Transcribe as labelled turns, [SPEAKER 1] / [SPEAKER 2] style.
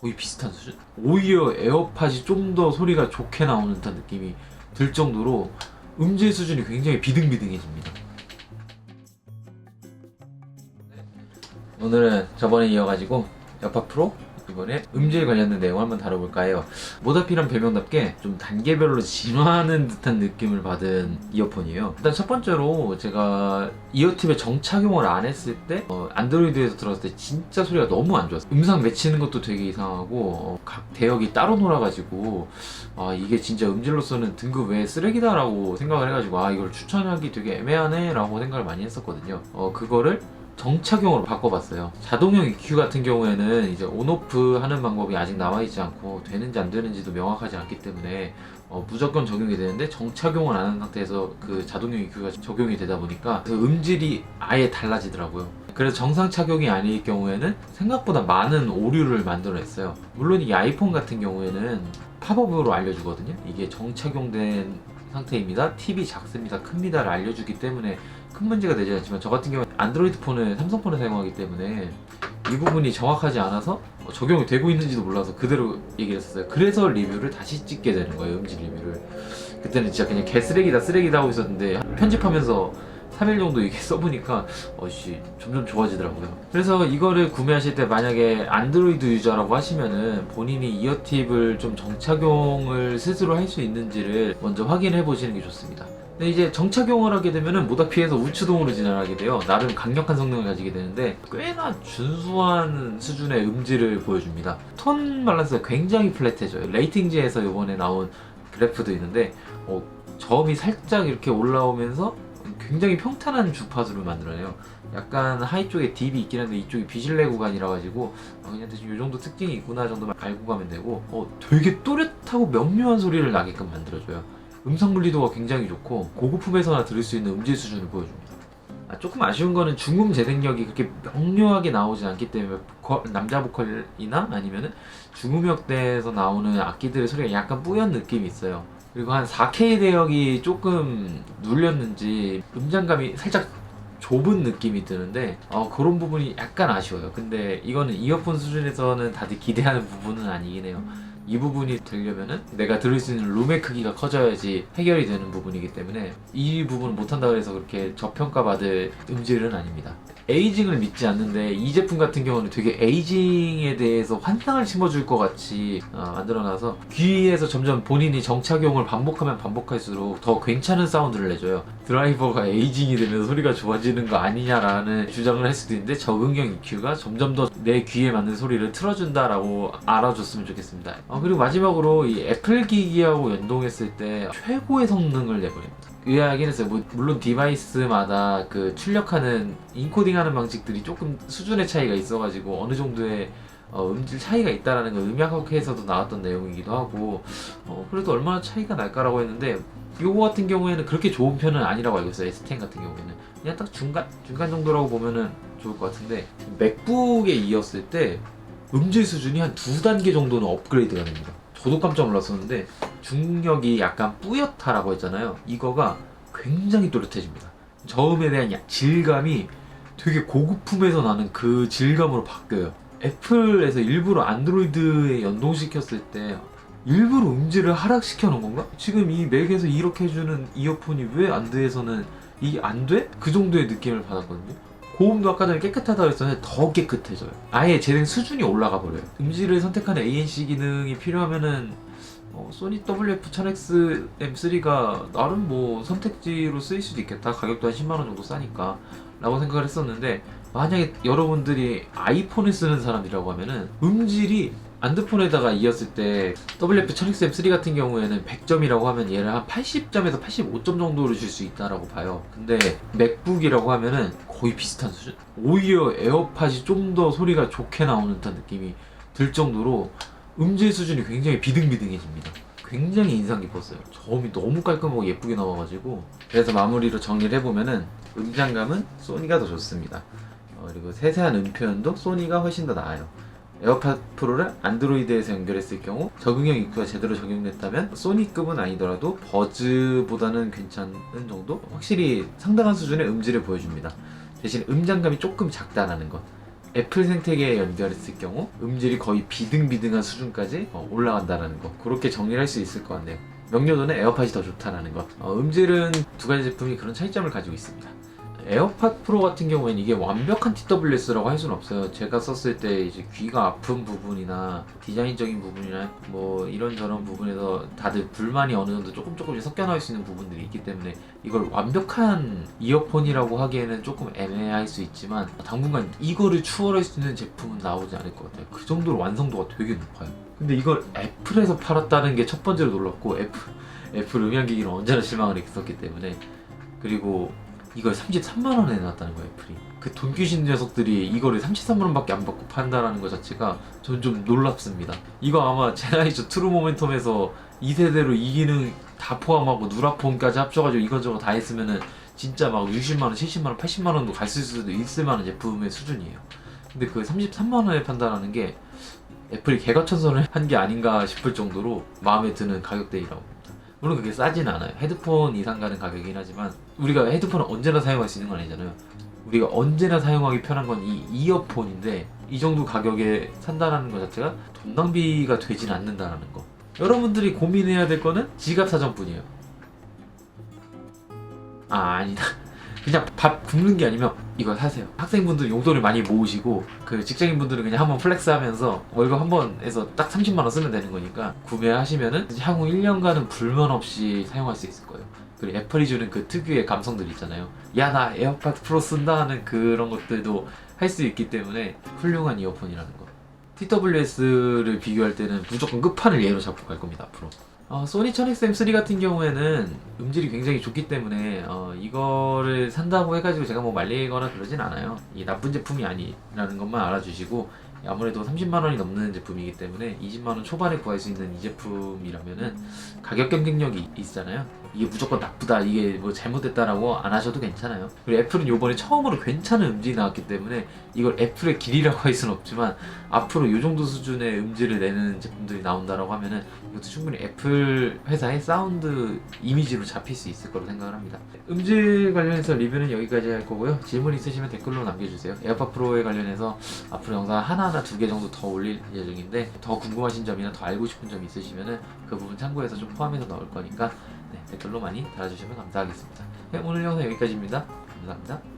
[SPEAKER 1] 거의 비슷한 수준? 오히려 에어팟이 좀 더 소리가 좋게 나오는 듯한 느낌이 들 정도로 음질 수준이 굉장히 비등비등해집니다. 오늘은 저번에 이어가지고 에어팟 프로 이번에 음질 관련된 내용을 한번 다뤄볼까 해요. 모다피란 별명답게 좀 단계별로 진화하는 듯한 느낌을 받은 이어폰이에요. 일단 첫 번째로 제가 이어팁에 정착용을 안 했을 때 어, 안드로이드에서 들었을 때 진짜 소리가 너무 안 좋았어요. 음상 맺히는 것도 되게 이상하고 어, 각 대역이 따로 놀아가지고 아 이게 진짜 음질로서는 등급 외 쓰레기다라고 생각을 해가지고 아 이걸 추천하기 되게 애매하네라고 생각을 많이 했었거든요. 어 그거를 정착용으로 바꿔봤어요. 자동형 EQ 같은 경우에는 이제 온오프 하는 방법이 아직 남아있지 않고 되는지 안 되는지도 명확하지 않기 때문에 어, 무조건 적용이 되는데 정착용을 안 한 상태에서 그 자동형 EQ가 적용이 되다 보니까 그 음질이 아예 달라지더라고요. 그래서 정상 착용이 아닐 경우에는 생각보다 많은 오류를 만들어냈어요. 물론 이 아이폰 같은 경우에는 팝업으로 알려주거든요. 이게 정착용된 상태입니다. TV 작습니다. 큽니다를 알려주기 때문에 큰 문제가 되지 않지만 저 같은 경우는 안드로이드 폰을 삼성 폰을 사용하기 때문에 이 부분이 정확하지 않아서 어, 적용이 되고 있는지도 몰라서 그대로 얘기를 했었어요. 그래서 리뷰를 다시 찍게 되는 거예요. 음질 리뷰를. 그때는 진짜 그냥 개쓰레기다 쓰레기다 하고 있었는데 편집하면서 3일 정도 이렇게 써보니까 어씨 점점 좋아지더라고요. 그래서 이거를 구매하실 때 만약에 안드로이드 유저라고 하시면은 본인이 이어팁을 좀 정착용을 스스로 할 수 있는지를 먼저 확인해 보시는 게 좋습니다. 근데 이제 정착용을 하게 되면은 모다피에서 우측동으로 진화하게 돼요. 나름 강력한 성능을 가지게 되는데 꽤나 준수한 수준의 음질을 보여줍니다. 톤 밸런스가 굉장히 플랫해져요. 레이팅지에서 이번에 나온 그래프도 있는데 어, 저음이 살짝 이렇게 올라오면서 굉장히 평탄한 주파수를 만들어내요. 약간 하이 쪽에 딥이 있긴 한데 이쪽이 비실레 구간이라 가지고 어, 그냥 대충 이 정도 특징이 있구나 정도만 알고 가면 되고 어, 되게 또렷하고 명료한 소리를 나게끔 만들어줘요. 음성 분리도가 굉장히 좋고 고급품에서나 들을 수 있는 음질 수준을 보여줍니다. 아, 조금 아쉬운 거는 중음 재생력이 그렇게 명료하게 나오지 않기 때문에 보컬- 남자 보컬이나 아니면은 중음역대에서 나오는 악기들의 소리가 약간 뿌연 느낌이 있어요. 그리고 한 4K 대역이 조금 눌렸는지 음장감이 살짝 좁은 느낌이 드는데 어, 그런 부분이 약간 아쉬워요. 근데 이거는 이어폰 수준에서는 다들 기대하는 부분은 아니긴 해요. 이 부분이 되려면은 내가 들을 수 있는 룸의 크기가 커져야지 해결이 되는 부분이기 때문에 이 부분을 못한다고 해서 그렇게 저평가받을 음질은 아닙니다. 에이징을 믿지 않는데 이 제품 같은 경우는 되게 에이징에 대해서 환상을 심어줄 것 같이 어, 만들어놔서 귀에서 점점 본인이 정착용을 반복하면 반복할수록 더 괜찮은 사운드를 내줘요. 드라이버가 에이징이 되면 소리가 좋아지는 거 아니냐라는 주장을 할 수도 있는데 적응형 EQ가 점점 더 내 귀에 맞는 소리를 틀어준다라고 알아줬으면 좋겠습니다. 어, 그리고 마지막으로 이 애플 기기하고 연동했을 때 최고의 성능을 내버립니다. 의아하긴 했어요. 뭐, 물론 디바이스마다 그 출력하는 인코딩하는 방식들이 조금 수준의 차이가 있어가지고 어느 정도의 어, 음질 차이가 있다라는 걸 음향학회에서도 나왔던 내용이기도 하고 어, 그래도 얼마나 차이가 날까라고 했는데 요거 같은 경우에는 그렇게 좋은 편은 아니라고 알고 있어요. S10 같은 경우에는 그냥 딱 중간 중간 정도라고 보면은 좋을 것 같은데 맥북에 이었을 때 음질 수준이 한 두 단계 정도는 업그레이드가 됩니다. 저도 깜짝 놀랐었는데 중력이 약간 뿌옇다라고 했잖아요. 이거가 굉장히 또렷해집니다. 저음에 대한 야- 질감이 되게 고급품에서 나는 그 질감으로 바뀌어요. 애플에서 일부러 안드로이드에 연동시켰을 때 일부러 음질을 하락시켜 놓은 건가? 지금 이 맥에서 이렇게 해주는 이어폰이 왜 안드에서는 이안 돼? 그 정도의 느낌을 받았거든요. 고음도 아까 전에 깨끗하다고 했었는데 더 깨끗해져요. 아예 재생 수준이 올라가 버려요. 음질을 선택하는 ANC 기능이 필요하면은 어, 소니 WF-1000X M3가 나름 뭐 선택지로 쓰일 수도 있겠다. 가격도 한 10만 원 정도 싸니까. 라고 생각을 했었는데 만약에 여러분들이 아이폰을 쓰는 사람이라고 하면은 음질이 안드폰에다가 이었을 때 WF-1000X M3 같은 경우에는 100점이라고 하면 얘를 한 80점에서 85점 정도를 줄 수 있다라고 봐요. 근데 맥북이라고 하면은 거의 비슷한 수준. 오히려 에어팟이 좀 더 소리가 좋게 나오는 듯한 느낌이 들 정도로 음질 수준이 굉장히 비등비등해집니다. 굉장히 인상 깊었어요. 저음이 너무 깔끔하고 예쁘게 나와가지고 그래서 마무리로 정리를 해보면은 음장감은 소니가 더 좋습니다. 어, 그리고 세세한 음표현도 소니가 훨씬 더 나아요. 에어팟 프로를 안드로이드에서 연결했을 경우 적응형 EQ가 제대로 적용됐다면 소니급은 아니더라도 버즈보다는 괜찮은 정도? 확실히 상당한 수준의 음질을 보여줍니다. 대신 음장감이 조금 작다라는 것. 애플 생태계에 연결했을 경우 음질이 거의 비등비등한 수준까지 어, 올라간다는 거. 그렇게 정리를 할 수 있을 것 같네요. 명료도는 에어팟이 더 좋다라는 것. 어, 음질은 두 가지 제품이 그런 차이점을 가지고 있습니다 에어팟 프로 같은 경우에는 이게 완벽한 TWS라고 할 수는 없어요. 제가 썼을 때 이제 귀가 아픈 부분이나 디자인적인 부분이나 뭐 이런저런 부분에서 다들 불만이 어느 정도 조금 조금씩 섞여 나올 수 있는 부분들이 있기 때문에 이걸 완벽한 이어폰이라고 하기에는 조금 애매할 수 있지만 당분간 이거를 추월할 수 있는 제품은 나오지 않을 것 같아요. 그 정도로 완성도가 되게 높아요. 근데 이걸 애플에서 팔았다는 게 첫 번째로 놀랐고 애플 애플 음향기기는 언제나 실망을 했었기 때문에 그리고 이걸 33만 원에 내놨다는 거예요 애플이. 그 돈 귀신 녀석들이 이거를 33만 원밖에 안 받고 판다라는 것 자체가 전 좀 놀랍습니다. 이거 아마 제나이저 트루 모멘텀에서 2세대로 이 기능 다 포함하고 누라폰까지 합쳐가지고 이것저것 다 했으면은 진짜 막 60만 원, 70만 원, 80만 원도 갔을 수도 있을 만한 제품의 수준이에요. 근데 그 33만 원에 판다라는 게 애플이 개가천선을 한 게 아닌가 싶을 정도로 마음에 드는 가격대이라고. 물론 그게 싸진 않아요. 헤드폰 이상 가는 가격이긴 하지만 우리가 헤드폰을 언제나 사용할 수 있는 건 아니잖아요. 우리가 언제나 사용하기 편한 건 이 이어폰인데 이 정도 가격에 산다라는 것 자체가 돈 낭비가 되진 않는다라는 거. 여러분들이 고민해야 될 거는 지갑 사정뿐이에요. 아 아니다. 그냥 밥 굶는 게 아니면 이거 사세요. 학생분들 용돈을 많이 모으시고 그 직장인분들은 그냥 한번 플렉스하면서 월급 한 번에서 딱 30만 원 쓰면 되는 거니까 구매하시면은 향후 1년간은 불만 없이 사용할 수 있을 거예요. 그리고 애플이 주는 그 특유의 감성들 있잖아요. 야 나 에어팟 프로 쓴다 하는 그런 것들도 할 수 있기 때문에 훌륭한 이어폰이라는 거. TWS를 비교할 때는 무조건 끝판을 예로 잡고 갈 겁니다 앞으로. 어, 소니 1000XM3 같은 경우에는 음질이 굉장히 좋기 때문에 어, 이거를 산다고 해가지고 제가 뭐 말리거나 그러진 않아요. 이 나쁜 제품이 아니라는 것만 알아주시고 아무래도 30만 원이 넘는 제품이기 때문에 20만 원 초반에 구할 수 있는 이 제품이라면은 가격 경쟁력이 있잖아요. 이게 무조건 나쁘다, 이게 뭐 잘못됐다라고 안 하셔도 괜찮아요. 그리고 애플은 요번에 처음으로 괜찮은 음질이 나왔기 때문에 이걸 애플의 길이라고 할 수는 없지만 앞으로 이 정도 수준의 음질을 내는 제품들이 나온다라고 하면은 이것도 충분히 애플 회사의 사운드 이미지로 잡힐 수 있을 거로 생각을 합니다. 음질 관련해서 리뷰는 여기까지 할 거고요. 질문 있으시면 댓글로 남겨주세요. 에어팟 프로에 관련해서 앞으로 영상 하나 나 두 개 정도 더 올릴 예정인데 더 궁금하신 점이나 더 알고 싶은 점 있으시면은 그 부분 참고해서 좀 포함해서 넣을 거니까 네, 댓글로 많이 달아주시면 감사하겠습니다. 네, 오늘 영상 여기까지입니다. 감사합니다.